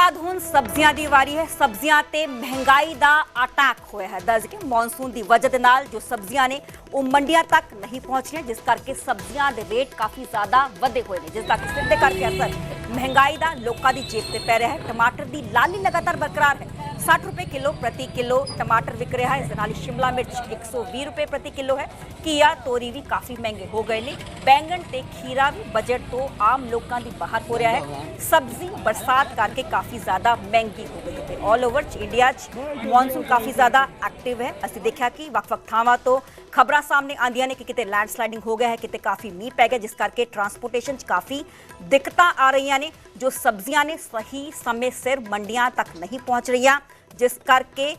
ਬਾਅਦ ਹੁਣ ਸਬਜ਼ੀਆਂ ਦੀ ਵਾਰੀ ਹੈ। ਸਬਜ਼ੀਆਂ ਤੇ ਮਹਿੰਗਾਈ ਦਾ ਅਟੈਕ ਹੋਇਆ ਹੈ। ਦੱਸ ਕਿ ਮੌਨਸੂਨ ਦੀ ਵਜ੍ਹਾ ਦੇ ਨਾਲ ਜੋ ਸਬਜ਼ੀਆਂ ਨੇ, ਉਹ ਮੰਡੀਆਂ ਤੱਕ ਨਹੀਂ ਪਹੁੰਚ ਰਹੀਆਂ ਜਿਸ ਕਰਕੇ ਸਬਜ਼ੀਆਂ ਦੇ ਰੇਟ ਕਾਫੀ ਜ਼ਿਆਦਾ ਵਧੇ ਹੋਏ ਨੇ। ਜਿਸ ਦਾ ਕਿ ਸਿੱਧੇ ਕਰਕੇ ਅਸਰ ਮਹਿੰਗਾਈ ਦਾ ਲੋਕਾਂ ਦੀ ਜੇਬ ਤੇ ਪੈ ਰਿਹਾ ਹੈ। ਟਮਾਟਰ ਦੀ ਲਾਲੀ ਲਗਾਤਾਰ ਬਰਕਰਾਰ ਹੈ। 60 ਰੁਪਏ ਕਿਲੋ ਪ੍ਰਤੀ ਕਿਲੋ ਟਮਾਟਰ ਵਿਕ ਰਿਹਾ ਹੈ। ਇਸ ਨਾਲ ਸ਼ਿਮਲਾ ਮਿਰਚ 120 ਰੁਪਏ ਪ੍ਰਤੀ ਕਿਲੋ ਹੈ। ਕੀਆ ਤੋਰੀ ਵੀ ਕਾਫੀ ਮਹਿੰਗੇ ਹੋ ਗਏ ਨੇ। ਬੈਂਗਣ ਤੇ ਖੀਰਾ ਵੀ ਬਜਟ ਤੋਂ ਆਮ ਲੋਕਾਂ ਦੀ ਬਾਹਰ ਹੋ ਰਿਹਾ ਹੈ। ਸਬਜ਼ੀ ਬਰਸਾਤ ਕਰਕੇ ਕਾਫੀ ਜ਼ਿਆਦਾ ਮਹਿੰਗੀ ਹੋ ਗਈ। ਹੈ ਓਵਰ ਚ ਇੰਡੀਆ ਚ ਮੌਨਸੂਨ ਕਾਫੀ ਜ਼ਿਆਦਾ ਐਕਟਿਵ ਹੈ ਅਸੀਂ ਦੇਖਿਆ ਕਿ ਵੱਖ-ਵੱਖ ਥਾਵਾਂ ਤੋਂ ਖਬਰਾਂ ਸਾਹਮਣੇ ਆਉਂਦੀਆਂ ਨੇ ਕਿ ਕਿਤੇ ਲੈਂਡਸਲਾਈਡਿੰਗ ਹੋ ਗਿਆ ਹੈ ਕਿਤੇ ਕਾਫੀ ਮੀਂਹ ਪੈ ਗਿਆ ਜਿਸ ਕਰਕੇ ਟਰਾਂਸਪੋਰਟੇਸ਼ਨ 'ਚ ਕਾਫੀ ਦਿੱਕਤਾਂ ਆ ਰਹੀਆਂ ਨੇ ਜੋ ਸਬਜ਼ੀਆਂ ਨੇ ਸਹੀ ਸਮੇਂ ਸਿਰ ਮੰਡੀਆਂ ਤੱਕ ਨਹੀਂ ਪਹੁੰਚ ਰਹੀਆਂ ਜਿਸ ਕਰਕੇ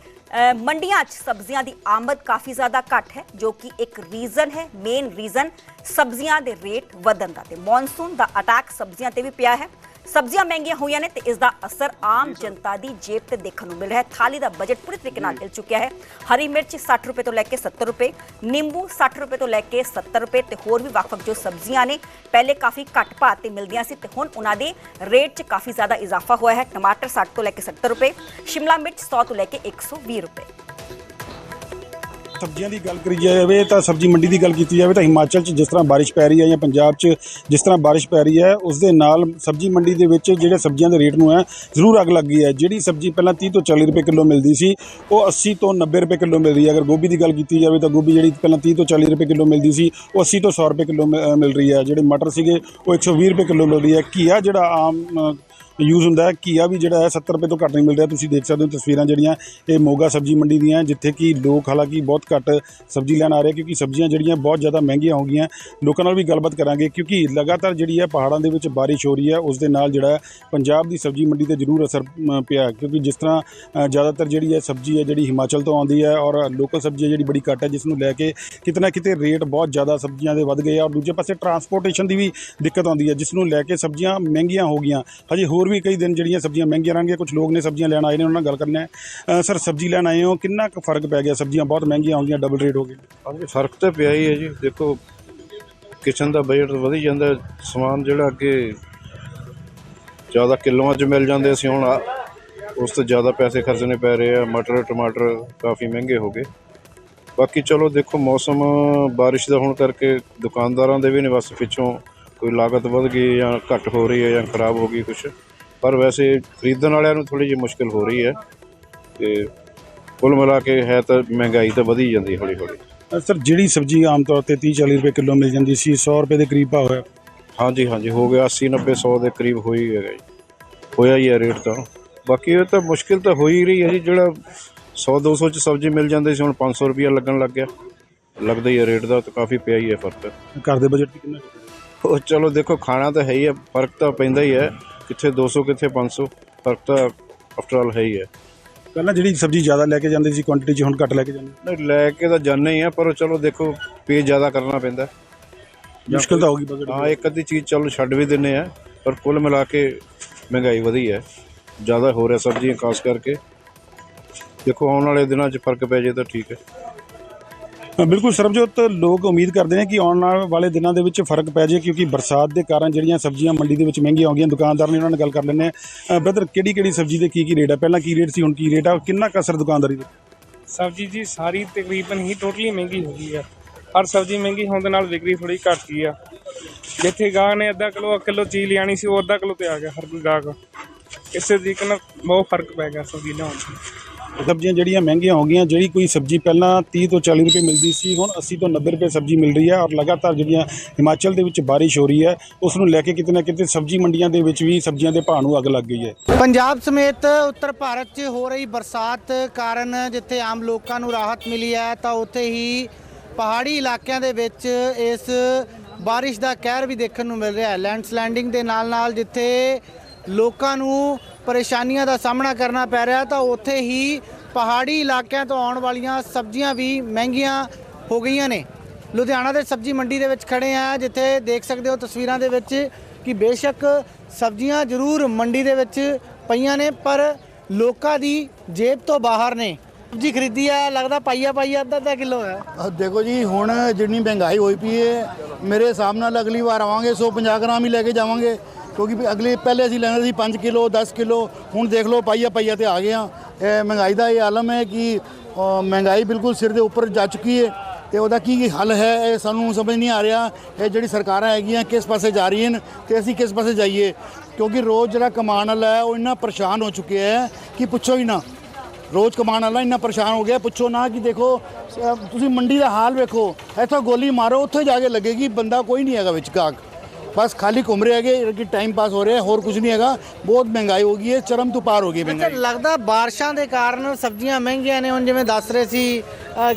ਮੰਡੀਆਂ 'ਚ ਸਬਜ਼ੀਆਂ ਦੀ ਆਮਦ ਕਾਫੀ ਜ਼ਿਆਦਾ ਘੱਟ ਹੈ ਜੋ ਕਿ ਇੱਕ ਰੀਜ਼ਨ ਹੈ ਮੇਨ ਰੀਜ਼ਨ ਸਬਜ਼ੀਆਂ ਦੇ ਰੇਟ ਵਧਣ ਦਾ ਤੇ ਮੌਨਸੂਨ ਦਾ ਅਟੈਕ ਸਬਜ਼ੀਆਂ ਤੇ ਵੀ ਪਿਆ ਹੈ ਸਬਜ਼ੀਆਂ ਮਹਿੰਗੀਆਂ ਹੋਈਆਂ ਨੇ ਤੇ ਇਸ ਦਾ ਅਸਰ ਆਮ ਜਨਤਾ ਦੀ ਜੇਬ ਤੇ ਦੇਖਣ ਨੂੰ ਮਿਲ ਰਿਹਾ ਹੈ। ਥਾਲੀ ਦਾ ਬਜਟ ਪੂਰੀ ਤਰੀਕੇ ਨਾਲ ਹਿਲ ਚੁੱਕਿਆ ਹੈ। ਹਰੀ ਮਿਰਚ 60 ਰੁਪਏ ਤੋਂ ਲੈ ਕੇ 70 ਰੁਪਏ ਨਿੰਬੂ 60 ਰੁਪਏ ਤੋਂ ਲੈ ਕੇ 70 ਰੁਪਏ ਤੇ ਹੋਰ ਵੀ ਵੱਖ-ਵੱਖ ਜੋ ਸਬਜ਼ੀਆਂ ਨੇ ਪਹਿਲੇ ਕਾਫੀ ਘੱਟ ਭਾਅ ਤੇ ਮਿਲਦੀਆਂ ਸੀ ਤੇ ਹੁਣ ਉਹਨਾਂ ਦੇ ਰੇਟ 'ਚ ਕਾਫੀ ਜ਼ਿਆਦਾ ਇਜ਼ਾਫਾ ਹੋਇਆ ਹੈ। ਟਮਾਟਰ 60 ਤੋਂ ਲੈ ਕੇ 70 ਰੁਪਏ ਸ਼ਿਮਲਾ ਮਿਰਚ 100 ਤੋਂ ਲੈ ਕੇ 120 ਰੁਪਏ। ਸਬਜ਼ੀਆਂ ਦੀ ਗੱਲ ਕਰੀ ਜਾਵੇ ਤਾਂ ਸਬਜ਼ੀ ਮੰਡੀ ਦੀ ਗੱਲ ਕੀਤੀ ਜਾਵੇ ਤਾਂ ਹਿਮਾਚਲ 'ਚ ਜਿਸ ਤਰ੍ਹਾਂ ਬਾਰਿਸ਼ ਪੈ ਰਹੀ ਹੈ ਜਾਂ ਪੰਜਾਬ 'ਚ ਜਿਸ ਤਰ੍ਹਾਂ ਬਾਰਿਸ਼ ਪੈ ਰਹੀ ਹੈ, ਉਸ ਦੇ ਨਾਲ ਸਬਜ਼ੀ ਮੰਡੀ ਦੇ ਵਿੱਚ ਜਿਹੜੇ ਸਬਜ਼ੀਆਂ ਦੇ ਰੇਟ ਨੂੰ ਹੈ, ਜ਼ਰੂਰ ਅੱਗ ਲੱਗ ਗਈ ਹੈ। ਜਿਹੜੀ ਸਬਜ਼ੀ ਪਹਿਲਾਂ 30 ਤੋਂ 40 ਰੁਪਏ ਕਿਲੋ ਮਿਲਦੀ ਸੀ, ਉਹ 80 ਤੋਂ 90 ਰੁਪਏ ਕਿਲੋ ਮਿਲ ਰਹੀ ਹੈ। ਅਗਰ ਗੋਭੀ ਦੀ ਗੱਲ ਕੀਤੀ ਜਾਵੇ ਤਾਂ ਗੋਭੀ ਜਿਹੜੀ ਪਹਿਲਾਂ 30 ਤੋਂ 40 ਰੁਪਏ ਕਿਲੋ ਮਿਲਦੀ ਸੀ, ਉਹ 80 ਤੋਂ 100 ਰੁਪਏ ਕਿਲੋ ਮਿਲ ਰਹੀ ਹੈ। ਜਿਹੜੇ ਮਟਰ ਸੀਗੇ, ਉਹ 120 ਰੁਪਏ ਕਿਲੋ ਮਿਲ ਰਹੀ ਹੈ। ਘੀਆ ਜਿਹੜਾ ਆਮ ਯੂਜ਼ ਹੁੰਦਾ ਹੈ, ਘੀਆ ਵੀ ਜਿਹੜਾ ਹੈ 70 ਰੁਪਏ ਤੋਂ ਘੱਟ ਨਹੀਂ ਮਿਲ ਰਿਹਾ। ਤੁਸੀਂ ਦੇਖ ਸਕਦੇ ਹੋ ਤਸਵੀਰਾਂ ਜਿਹੜੀਆਂ, ਇਹ ਮੋਗਾ ਸਬਜ਼ੀ ਮੰਡੀ ਦੀਆਂ, ਜਿੱਥੇ ਕਿ ਲੋਕ ਹਾਲਾਂਕਿ ਬਹੁਤ ਘੱਟ ਸਬਜ਼ੀ ਲੈਣ ਆ ਰਹੇ, ਕਿਉਂਕਿ ਸਬਜ਼ੀਆਂ ਜਿਹੜੀਆਂ ਬਹੁਤ ਜ਼ਿਆਦਾ ਮਹਿੰਗੀਆਂ ਹੋ ਗਈਆਂ। ਲੋਕਾਂ ਨਾਲ ਵੀ ਗੱਲਬਾਤ ਕਰਾਂਗੇ, ਕਿਉਂਕਿ ਲਗਾਤਾਰ ਜਿਹੜੀ ਹੈ, ਪਹਾੜਾਂ ਦੇ ਵਿੱਚ ਬਾਰਿਸ਼ ਹੋ ਰਹੀ ਹੈ, ਉਸ ਦੇ ਨਾਲ ਜਿਹੜਾ ਪੰਜਾਬ ਦੀ ਸਬਜ਼ੀ ਮੰਡੀ ਤੇ ਜ਼ਰੂਰ ਅਸਰ ਪਿਆ ਕਿਉਂਕਿ ਜਿਸ ਤਰ੍ਹਾਂ ਜ਼ਿਆਦਾਤਰ ਜਿਹੜੀ ਹੈ, ਸਬਜ਼ੀ ਹੈ, ਜਿਹੜੀ ਹਿਮਾਚਲ ਤੋਂ ਆਉਂਦੀ ਹੈ ਔਰ ਲੋਕਲ ਸਬਜ਼ੀ ਹੈ, ਜਿਹੜੀ ਬੜੀ ਘੱਟ ਹੈ, ਜਿਸ ਨੂੰ ਲੈ ਕੇ ਕਿਤੇ ਨਾ ਕਿਤੇ ਰੇਟ ਬਹੁਤ ਜ਼ਿਆਦਾ ਸਬਜ਼ੀਆਂ ਦੇ ਵੱਧ ਗਏ ਔਰ ਦੂਜੇ ਪਾਸੇ ਟਰਾਂਸਪੋਰਟੇਸ਼ਨ ਦੀ ਵੀ ਦਿੱਕਤ ਆਉਂਦੀ ਹੈ, ਜਿਸ ਨੂੰ ਲੈ ਕੇ ਸਬਜ਼ੀਆਂ ਮਹਿੰਗੀਆਂ ਹੋ ਗਈਆਂ। ਹਜੇ ਹੋ ਹੋਰ ਵੀ ਕਈ ਦਿਨ ਜਿਹੜੀਆਂ ਸਬਜ਼ੀਆਂ ਮਹਿੰਗੀਆਂ ਰਹਿਣਗੀਆਂ ਕੁਝ ਲੋਕ ਨੇ ਸਬਜ਼ੀਆਂ ਲੈਣ ਆਏ ਨੇ, ਉਹਨਾਂ ਨਾਲ ਗੱਲ ਕਰਨਾ ਹੈ। ਸਰ, ਸਬਜ਼ੀ ਲੈਣ ਆਏ ਹੋ, ਕਿੰਨਾ ਕੁ ਫ਼ਰਕ ਪੈ ਗਿਆ? ਸਬਜ਼ੀਆਂ ਬਹੁਤ ਮਹਿੰਗੀਆਂ ਹੋ ਗਈਆਂ ਡਬਲ ਰੇਟ ਹੋ ਗਏ। ਹਾਂਜੀ, ਫ਼ਰਕ ਤਾਂ ਪਿਆ ਹੀ ਹੈ ਜੀ। ਦੇਖੋ, ਕਿਚਨ ਦਾ ਬਜਟ ਵਧੀ ਜਾਂਦਾ, ਸਮਾਨ ਜਿਹੜਾ ਅੱਗੇ ਜ਼ਿਆਦਾ ਕਿਲੋਆਂ 'ਚ ਮਿਲ ਜਾਂਦੇ ਸੀ, ਹੁਣ ਉਸ ਤੋਂ ਜ਼ਿਆਦਾ ਪੈਸੇ ਖਰਚਣੇ ਪੈ ਰਹੇ ਆ। ਮਟਰ, ਟਮਾਟਰ ਕਾਫੀ ਮਹਿੰਗੇ ਹੋ ਗਏ। ਬਾਕੀ ਚਲੋ, ਦੇਖੋ, ਮੌਸਮ, ਬਾਰਿਸ਼ ਦਾ ਹੋਣ ਕਰਕੇ ਦੁਕਾਨਦਾਰਾਂ ਦੇ ਵੀ ਨੇ ਬਸ ਪਿੱਛੋਂ ਕੋਈ ਲਾਗਤ ਵਧ ਗਈ ਜਾਂ ਘੱਟ ਹੋ ਰਹੀ ਹੈ ਜਾਂ ਖਰਾਬ ਹੋ ਗਈ ਕੁਝ ਪਰ ਵੈਸੇ ਖਰੀਦਣ ਵਾਲਿਆਂ ਨੂੰ ਥੋੜੀ ਜਿਹੀ ਮੁਸ਼ਕਲ ਹੋ ਰਹੀ ਹੈ ਤੇ ਕੁੱਲ ਮਿਲਾ ਕੇ ਹੈ ਤਾਂ ਮਹਿੰਗਾਈ ਤਾਂ ਵਧੀ ਜਾਂਦੀ ਹੌਲੀ ਹੌਲੀ। ਸਰ ਜਿਹੜੀ ਸਬਜ਼ੀ ਆਮ ਤੌਰ ਤੇ 30 40 ਰੁਪਏ ਕਿਲੋ ਮਿਲ ਜਾਂਦੀ ਸੀ 100 ਰੁਪਏ ਦੇ ਕਰੀਬ ਭਾਅ ਹੋਇਆ। ਹਾਂਜੀ ਹਾਂਜੀ ਹੋ ਗਿਆ 80 90 100 ਦੇ ਕਰੀਬ ਹੋ ਹੀ ਹੈਗਾ ਜੀ। ਹੋਇਆ ਹੀ ਹੈ ਰੇਟ ਤਾਂ। ਬਾਕੀ ਇਹ ਤਾਂ ਮੁਸ਼ਕਿਲ ਤਾਂ ਹੋ ਹੀ ਰਹੀ ਹੈ ਜੀ ਜਿਹੜਾ 100 200 ਚ ਸਬਜ਼ੀ ਮਿਲ ਜਾਂਦੀ ਸੀ ਹੁਣ 500 ਰੁਪਿਆ ਲੱਗਣ ਲੱਗ ਗਿਆ। ਲੱਗਦਾ ਹੀ ਹੈ ਰੇਟ ਦਾ ਤਾਂ ਕਾਫੀ ਪਿਆ ਹੀ ਹੈ ਫ਼ਰਕ। ਘਰ ਦੇ ਬਜਟ ਕਿੰਨਾ? ਉਹ ਚਲੋ ਦੇਖੋ ਖਾਣਾ ਤਾਂ ਹੈ ਹੀ ਹੈ ਫ਼ਰਕ ਤਾਂ ਪੈਂਦਾ ਹੀ ਹੈ। ਕਿੱਥੇ 200 ਕਿੱਥੇ 500 ਫ਼ਰਕ ਤਾਂ ਆਫਟਰ ਆਲ ਹੈ ਹੀ ਹੈ। ਪਹਿਲਾਂ ਜਿਹੜੀ ਸਬਜ਼ੀ ਜ਼ਿਆਦਾ ਲੈ ਕੇ ਜਾਂਦੇ ਸੀ ਕੁਆਂਟੀਟੀ 'ਚ ਹੁਣ ਘੱਟ ਲੈ ਕੇ ਜਾਂਦੇ। ਨਹੀਂ ਲੈ ਕੇ ਤਾਂ ਜਾਣੇ ਹੀ ਆ ਪਰ ਚਲੋ ਦੇਖੋ ਪੇ ਜ਼ਿਆਦਾ ਕਰਨਾ ਪੈਂਦਾ। ਮੁਸ਼ਕਿਲ ਤਾਂ ਹੋਗੀ ਬਜਟ ਹਾਂ ਇੱਕ ਅੱਧੀ ਚੀਜ਼ ਚਲੋ ਛੱਡ ਵੀ ਦਿੰਨੇ ਆ ਪਰ ਕੁੱਲ ਮਿਲਾ ਕੇ ਮਹਿੰਗਾਈ ਵਧੀ ਹੈ। ਜ਼ਿਆਦਾ ਹੋ ਰਿਹਾ ਸਬਜ਼ੀਆਂ ਖਾਸ ਕਰਕੇ। ਦੇਖੋ ਆਉਣ ਵਾਲੇ ਦਿਨਾਂ 'ਚ ਫ਼ਰਕ ਪੈ ਜੇ ਤਾਂ ਠੀਕ ਹੈ ਹਾਂ, ਬਿਲਕੁਲ ਸਰਬਜੋਤ, ਲੋਕ ਉਮੀਦ ਕਰਦੇ ਨੇ ਕਿ ਆਉਣ ਵਾਲੇ ਦਿਨਾਂ ਦੇ ਵਿੱਚ ਫ਼ਰਕ ਪੈ ਜਾਏ ਕਿਉਂਕਿ ਬਰਸਾਤ ਦੇ ਕਾਰਨ ਜਿਹੜੀਆਂ ਸਬਜ਼ੀਆਂ ਮੰਡੀ ਦੇ ਵਿੱਚ ਮਹਿੰਗੀਆਂ ਹੋ ਗਈਆਂ, ਦੁਕਾਨਦਾਰ ਨੇ ਉਹਨਾਂ ਨਾਲ ਗੱਲ ਕਰ ਲੈਂਦੇ ਆ ਬ੍ਰਦਰ ਕਿਹੜੀ ਕਿਹੜੀ ਸਬਜ਼ੀ ਦੇ ਕੀ ਕੀ ਰੇਟ ਹੈ ਪਹਿਲਾਂ ਕੀ ਰੇਟ ਸੀ, ਹੁਣ ਕੀ ਰੇਟ ਆ? ਕਿੰਨਾ ਕੁ ਅਸਰ ਦੁਕਾਨਦਾਰੀ ਦੇ ਸਬਜ਼ੀ ਜੀ, ਸਾਰੀ ਤਕਰੀਬਨ ਹੀ ਟੋਟਲੀ ਮਹਿੰਗੀ ਹੋ ਗਈ ਆ। ਹਰ ਸਬਜ਼ੀ ਮਹਿੰਗੀ ਹੋਣ ਦੇ ਨਾਲ ਵਿਕਰੀ ਥੋੜੀ ਘੱਟ ਗਈ ਆ। ਜਿੱਥੇ ਗਾਹ ਨੇ ਅੱਧਾ ਕਿਲੋ ਕਿਲੋ ਚੀਜ਼ ਲਿਆਣੀ ਸੀ, ਉਹ ਅੱਧਾ ਕਿਲੋ ਤੇ ਆ ਗਿਆ ਹਰ ਕੋਈ ਗਾਹਕ। ਇਸੇ ਤਰੀਕੇ ਨਾਲ ਬਹੁਤ ਫ਼ਰਕ ਪੈ ਗਿਆ ਸਬਜ਼ੀ ਲਿਆਉਣ 'ਚ। ਸਬਜ਼ੀਆਂ ਜਿਹੜੀਆਂ ਮਹਿੰਗੀਆਂ ਹੋ ਗਈਆਂ, ਜਿਹੜੀ ਕੋਈ ਸਬਜ਼ੀ ਪਹਿਲਾਂ 30 ਤੋਂ 40 ਰੁਪਏ ਮਿਲਦੀ ਸੀ, ਹੁਣ 80 ਤੋਂ 90 ਰੁਪਏ ਸਬਜ਼ੀ ਮਿਲ ਰਹੀ ਹੈ ਔਰ ਲਗਾਤਾਰ ਜਿਹੜੀਆਂ ਹਿਮਾਚਲ ਦੇ ਵਿੱਚ ਬਾਰਿਸ਼ ਹੋ ਰਹੀ ਹੈ, ਉਸ ਨੂੰ ਲੈ ਕੇ ਕਿਤੇ ਨਾ ਕਿਤੇ ਸਬਜ਼ੀ ਮੰਡੀਆਂ ਦੇ ਵਿੱਚ ਵੀ ਸਬਜ਼ੀਆਂ ਦੇ ਭਾਅ ਨੂੰ ਅੱਗ ਲੱਗ ਗਈ ਹੈ। ਪੰਜਾਬ ਸਮੇਤ ਉੱਤਰ ਭਾਰਤ 'ਚ ਹੋ ਰਹੀ ਬਰਸਾਤ ਕਾਰਨ ਜਿੱਥੇ ਆਮ ਲੋਕਾਂ ਨੂੰ ਰਾਹਤ ਮਿਲੀ ਹੈ, ਤਾਂ ਉੱਥੇ ਹੀ ਪਹਾੜੀ ਇਲਾਕਿਆਂ ਦੇ ਵਿੱਚ ਇਸ ਬਾਰਿਸ਼ ਦਾ ਕਹਿਰ ਵੀ ਦੇਖਣ ਨੂੰ ਮਿਲ ਰਿਹਾ ਹੈ। ਲੈਂਡਸਲਾਈਡਿੰਗ ਦੇ ਨਾਲ ਨਾਲ ਜਿੱਥੇ ਲੋਕਾਂ ਨੂੰ ਪਰੇਸ਼ਾਨੀਆਂ ਦਾ ਸਾਹਮਣਾ ਕਰਨਾ ਪੈ ਰਿਹਾ ਤਾਂ ਉੱਥੇ ਹੀ ਪਹਾੜੀ ਇਲਾਕਿਆਂ ਤੋਂ ਆਉਣ ਵਾਲੀਆਂ ਸਬਜ਼ੀਆਂ ਵੀ ਮਹਿੰਗੀਆਂ ਹੋ ਗਈਆਂ ਨੇ। ਲੁਧਿਆਣਾ ਦੇ ਸਬਜ਼ੀ ਮੰਡੀ ਦੇ ਵਿੱਚ ਖੜੇ ਆ, ਜਿੱਥੇ ਦੇਖ ਸਕਦੇ ਹੋ ਤਸਵੀਰਾਂ ਦੇ ਵਿੱਚ ਕਿ ਬੇਸ਼ੱਕ ਸਬਜ਼ੀਆਂ ਜ਼ਰੂਰ ਮੰਡੀ ਦੇ ਵਿੱਚ ਪਈਆਂ ਨੇ, ਪਰ ਲੋਕਾਂ ਦੀ ਜੇਬ ਤੋਂ ਬਾਹਰ ਨੇ। ਸਬਜ਼ੀ ਖਰੀਦੀ ਆ, ਲੱਗਦਾ ਪਾਈਆ ਪਾਈਆ ਅੱਧਾ ਅੱਧਾ ਕਿਲੋ ਹੈ। ਦੇਖੋ ਜੀ, ਹੁਣ ਜਿੰਨੀ ਮਹਿੰਗਾਈ ਹੋਈ ਪਈ ਹੈ ਮੇਰੇ ਹਿਸਾਬ ਨਾਲ ਅਗਲੀ ਵਾਰ ਆਵਾਂਗੇ 150 ਗ੍ਰਾਮ ਹੀ ਲੈ ਕੇ ਜਾਵਾਂਗੇ। ਕਿਉਂਕਿ ਵੀ ਅਗਲੇ ਪਹਿਲੇ ਅਸੀਂ ਲੈਂਦੇ ਸੀ 5 ਕਿਲੋ 10 ਕਿਲੋ, ਹੁਣ ਦੇਖ ਲਓ ਪਾਈਆ ਪਾਈਆ ਤੇ ਆ ਗਏ ਆ ਇਹ ਮਹਿੰਗਾਈ ਦਾ ਇਹ ਆਲਮ ਹੈ ਕਿ ਮਹਿੰਗਾਈ ਬਿਲਕੁਲ ਸਿਰ ਦੇ ਉੱਪਰ ਜਾ ਚੁੱਕੀ ਹੈ ਤੇ ਉਹਦਾ ਕੀ ਕੀ ਹੱਲ ਹੈ ਇਹ ਸਾਨੂੰ ਸਮਝ ਨਹੀਂ ਆ ਰਿਹਾ। ਇਹ ਜਿਹੜੀ ਸਰਕਾਰਾਂ ਹੈਗੀਆਂ ਕਿਸ ਪਾਸੇ ਜਾ ਰਹੀਆਂ ਨੇ ਤੇ ਅਸੀਂ ਕਿਸ ਪਾਸੇ ਜਾਈਏ? ਕਿਉਂਕਿ ਰੋਜ਼ ਜਿਹੜਾ ਕਮਾਉਣ ਵਾਲਾ ਹੈ, ਉਹ ਇੰਨਾ ਪਰੇਸ਼ਾਨ ਹੋ ਚੁੱਕਿਆ ਹੈ ਕਿ ਪੁੱਛੋ ਹੀ ਨਾ। ਰੋਜ਼ ਕਮਾਉਣ ਵਾਲਾ ਇੰਨਾ ਪਰੇਸ਼ਾਨ ਹੋ ਗਿਆ, ਪੁੱਛੋ ਨਾ ਕਿ ਦੇਖੋ ਤੁਸੀਂ ਮੰਡੀ ਦਾ ਹਾਲ ਵੇਖੋ, ਇੱਥੋਂ ਗੋਲੀ ਮਾਰੋ, ਉੱਥੇ ਜਾ ਕੇ ਲੱਗੇਗੀ, ਬੰਦਾ ਕੋਈ ਨਹੀਂ ਹੈਗਾ ਵਿੱਚ ਗਾਹਕ। ਬਸ ਖਾਲੀ ਘੁੰਮ ਰਹੇ ਹੈਗੇ ਕਿ ਟਾਈਮ ਪਾਸ ਹੋ ਰਿਹਾ ਹੋਰ ਕੁਝ ਨਹੀਂ ਹੈਗਾ ਬਹੁਤ ਮਹਿੰਗਾਈ ਹੋ ਗਈ ਹੈ ਚਰਮ ਤੋਂ ਪਾਰ ਹੋ ਗਈ ਮਹਿੰਗਾਈ ਲੱਗਦਾ ਬਾਰਿਸ਼ਾਂ ਦੇ ਕਾਰਨ ਸਬਜ਼ੀਆਂ ਮਹਿੰਗੀਆਂ ਨੇ ਹੁਣ ਜਿਵੇਂ ਦੱਸ ਰਹੇ ਸੀ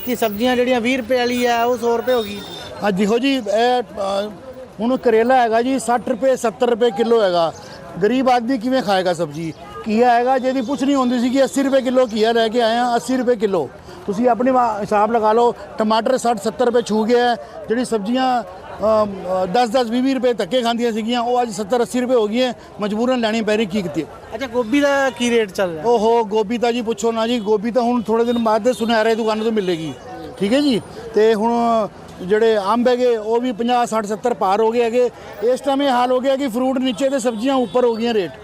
ਕਿ ਸਬਜ਼ੀਆਂ ਜਿਹੜੀਆਂ 20 ਰੁਪਏ ਵਾਲੀ ਹੈ ਉਹ 100 ਰੁਪਏ ਹੋ ਗਈ ਹਾਂ ਦੇਖੋ ਜੀ ਇਹ ਹੁਣ ਕਰੇਲਾ ਹੈਗਾ ਜੀ 60 ਰੁਪਏ 70 ਰੁਪਏ ਕਿਲੋ ਹੈਗਾ ਗਰੀਬ ਆਦਮੀ ਕਿਵੇਂ ਖਾਏਗਾ ਸਬਜ਼ੀ ਘੀਆ ਹੈਗਾ ਜਿਹਦੀ ਪੁੱਛ ਨਹੀਂ ਹੁੰਦੀ ਸੀ ਕਿ 80 ਰੁਪਏ ਕਿਲੋ ਘੀਆ ਲੈ ਕੇ ਆਏ ਆ 80 ਰੁਪਏ ਕਿਲੋ ਤੁਸੀਂ ਆਪਣੇ ਹਿਸਾਬ ਲਗਾ ਲਓ ਟਮਾਟਰ 60 70 ਰੁਪਏ ਛੂ ਗਿਆ ਹੈ। ਜਿਹੜੀ ਸਬਜ਼ੀਆਂ 10 10 20 20 ਰੁਪਏ ਧੱਕੇ ਖਾਂਦੀਆਂ ਸੀਗੀਆਂ ਉਹ ਅੱਜ 70 80 ਰੁਪਏ ਹੋ ਗਈਆਂ ਮਜਬੂਰਨ ਲੈਣੀ ਪੈ ਰਹੀ ਕੀ ਕੀਤੀ ਅੱਛਾ ਗੋਭੀ ਦਾ ਕੀ ਰੇਟ ਚੱਲ ਰਿਹਾ? ਓਹੋ ਗੋਭੀ ਤਾਂ ਜੀ ਪੁੱਛੋ ਨਾ ਜੀ ਗੋਭੀ ਤਾਂ ਹੁਣ ਥੋੜੇ ਦਿਨ ਬਾਅਦ ਦੇ ਸੁਨਹਿਰੇ ਦੁਕਾਨਾਂ ਤੋਂ ਮਿਲੇਗੀ ਠੀਕ ਹੈ ਜੀ? ਤੇ ਹੁਣ ਜਿਹੜੇ ਅੰਬ ਹੈਗੇ ਉਹ ਵੀ 50 60 70 ਪਾਰ ਹੋ ਗਏ ਹੈਗੇ ਇਸ ਟਾਈਮ ਇਹ ਹਾਲ ਹੋ ਗਿਆ ਕਿ ਫਰੂਟ ਨੀਚੇ ਤੇ ਸਬਜ਼ੀਆਂ ਉੱਪਰ ਹੋ ਗਈਆਂ ਰੇਟ।